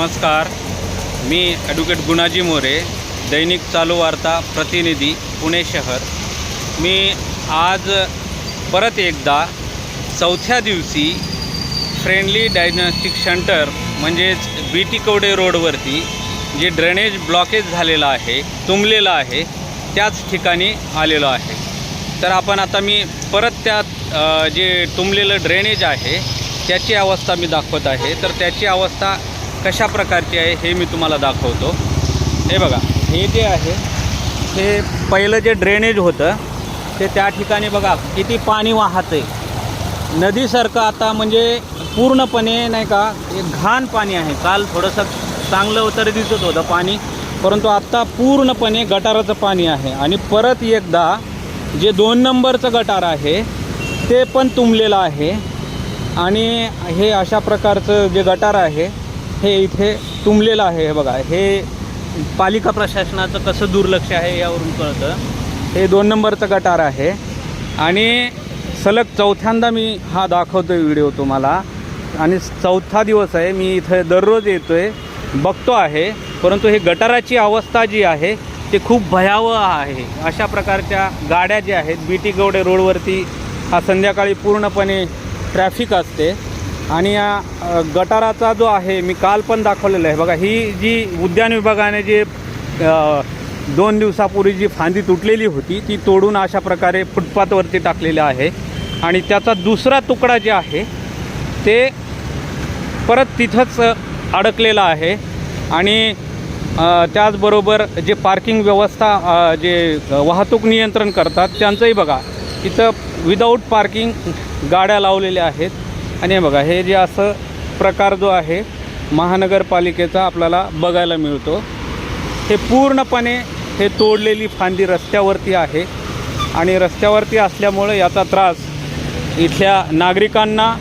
नमस्कार. मी ॲडव्होकेट गुणाजी मोरे दैनिक चालू वार्ता प्रतिनिधी पुणे शहर. मी आज परत एकदा चौथ्या दिवशी फ्रेंडली डायग्नॉस्टिक सेंटर म्हणजेच बी टी कवडे रोडवरती जे ड्रेनेज ब्लॉकेज झालेलं आहे तुंबलेलं आहे त्याच ठिकाणी आलेलो आहे. तर आपण आता मी परत त्यात जे तुंबलेलं ड्रेनेज आहे त्याची अवस्था मी दाखवत आहे. तर त्याची अवस्था कशा प्रकारची आहे हे मी तुम्हाला दाखवतो. हे बघा हे जे आहे हे पहिलं जे ड्रेनेज होतं ते त्या ठिकाणी बघा किती पाणी वाहत आहे नदीसारखं आता म्हणजे पूर्णपणे नाही का एक घाण पाणी आहे. काल थोडंसं चांगलं तर दिसत होतं पाणी परंतु आत्ता पूर्णपणे गटाराचं पाणी आहे. आणि परत एकदा जे दोन नंबरचं गटार आहे ते पण तुंबलेलं आहे. आणि हे अशा प्रकारचं जे गटार आहे हे इथे तुंबलेलं आहे हे बघा. हे पालिका प्रशासनाचं कसं दुर्लक्ष आहे यावरून कळतं. हे दोन नंबरचं गटार आहे. आणि सलग चौथ्यांदा मी हा दाखवतो आहे व्हिडिओ तुम्हाला. आणि चौथा दिवस आहे मी इथं दररोज येतो आहे बघतो आहे. परंतु हे गटाराची अवस्था जी आहे ते खूप भयावह आहे. अशा प्रकारच्या गाड्या ज्या आहेत बी टी गवडे रोडवरती हा संध्याकाळी पूर्णपणे ट्रॅफिक असते. आणि या गटाराचा जो आहे मी काल पण दाखवलेला आहे. बघा ही जी उद्यान विभागाने जे दोन दिवसापूर्वी जी फांदी तुटलेली होती ती तोडून अशा प्रकारे फुटपाथवरती टाकलेलं आहे. आणि त्याचा दुसरा तुकडा जे आहे ते परत तिथंच अडकलेला आहे. आणि त्याचबरोबर जे पार्किंग व्यवस्था जे वाहतूक नियंत्रण करतात त्यांचंही बघा इथं विदाऊट पार्किंग गाड्या लावलेल्या आहेत. आणि हे बघा हे जे असं प्रकार जो आहे महानगरपालिकेचा आपल्याला बघायला मिळतो. हे पूर्णपणे हे तोडलेली फांदी रस्त्यावरती आहे आणि रस्त्यावरती असल्यामुळे याचा त्रास इथल्या नागरिकांना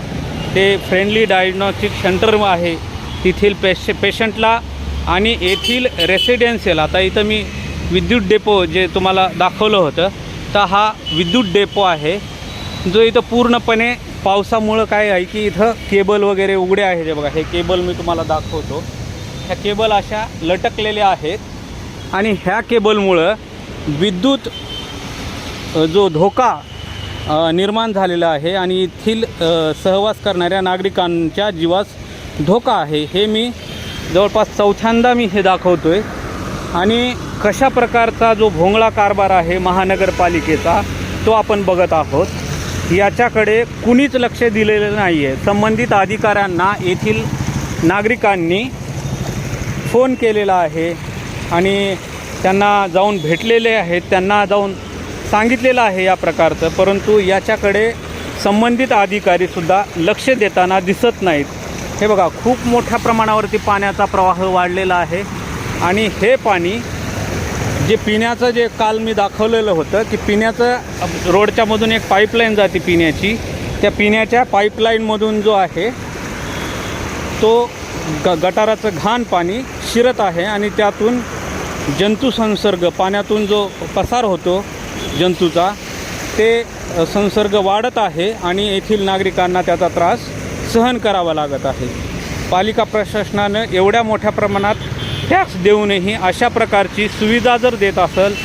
ते फ्रेंडली डायग्नॉस्टिक सेंटर आहे तेथील पेश पेशंटला आणि येथील रेसिडेन्शियल आता इथं मी विद्युत डेपो जे तुम्हाला दाखवलं होतं तर हा विद्युत डेपो आहे. जो इथं पूर्णपणे पावसामुळं काय आहे की इथं केबल वगैरे उघडे आहे जे बघा हे केबल मी तुम्हाला दाखवतो. ह्या केबल अशा लटकलेल्या आहेत आणि ह्या केबलमुळं विद्युत जो धोका निर्माण झालेला आहे आणि येथील सहवास करणाऱ्या नागरिकांच्या जीवास धोका आहे हे मी जवळपास चौथ्यांदा मी हे दाखवतो आहे आणि कशा प्रकारचा जो भोंगळा कारभार आहे महानगरपालिकेचा तो आपण बघत आहोत. याच्याकडे कुणीच लक्ष दिलेलं नाही आहे संबंधित अधिकाऱ्यांना येथील नागरिकांनी फोन केलेला आहे आणि त्यांना जाऊन भेटलेले आहेत. त्यांना जाऊन सांगितलेलं आहे या प्रकारचं परंतु याच्याकडे संबंधित अधिकारीसुद्धा लक्ष देताना दिसत नाहीत. हे बघा खूप मोठ्या प्रमाणावरती पाण्याचा प्रवाह वाढलेला आहे आणि हे पाणी जे पिण्याचं जे काल मी दाखवलेलं होतं की पिण्याचं रोडच्यामधून एक पाईपलाईन जाते पिण्याची. त्या पिण्याच्या पाईपलाईनमधून जो आहे तो ग गटाराचं घाण पाणी शिरत आहे आणि त्यातून जंतुसंसर्ग पाण्यातून जो पसार होतो जंतूचा ते संसर्ग वाढत आहे आणि येथील नागरिकांना त्याचा त्रास सहन करावा लागत आहे. पालिका प्रशासनानं एवढ्या मोठ्या प्रमाणात टॅक्स देऊनही अशा प्रकारची सुविधा जर देत असेल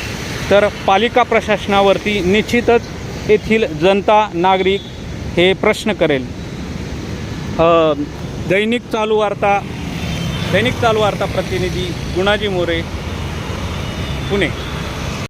तर पालिका प्रशासनावरती निश्चितच येथील जनता नागरिक हे प्रश्न करेल. दैनिक चालू वार्ता दैनिक चालू वार्ता प्रतिनिधी गुणाजी मोरे पुणे.